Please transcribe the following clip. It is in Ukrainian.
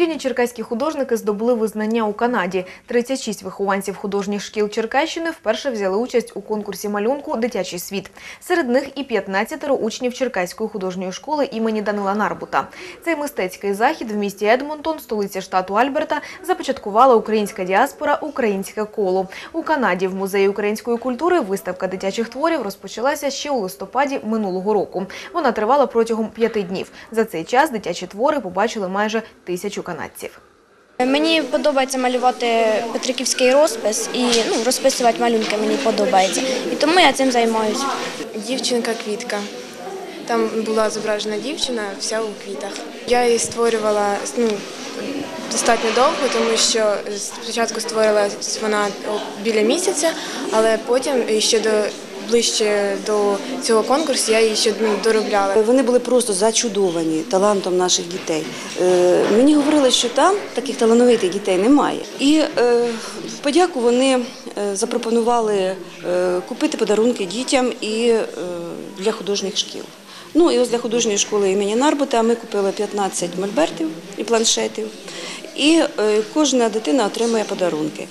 Юні черкаські художники здобули визнання у Канаді. 36 вихованців художніх шкіл Черкащини вперше взяли участь у конкурсі малюнку Дитячий світ. Серед них і 15 учнів Черкаської художньої школи імені Данила Нарбута. Цей мистецький захід в місті Едмонтон, столиця штату Альберта, започаткувала українська діаспора Українське коло. У Канаді в музеї української культури виставка дитячих творів розпочалася ще у листопаді минулого року. Вона тривала протягом п'яти днів. За цей час дитячі твори побачили майже тисячу канадців. Мені подобається малювати петриківський розпис і ну, розписувати малюнки мені подобається. І тому я цим займаюся. Дівчинка квітка. Там була зображена дівчина, вся у квітах. Я її створювала ну, достатньо довго, тому що спочатку створила вона біля місяця, але потім ще до ближче до цього конкурсу я її ще ну, доробляла. Вони були просто зачудовані талантом наших дітей. Е, Мені говорили, що там таких талановитих дітей немає. І е, в подяку вони е, запропонували е, купити подарунки дітям і е, для художніх шкіл. Ну і ось для художньої школи імені Нарбута ми купили 15 мольбертів і планшетів. І е, кожна дитина отримує подарунки.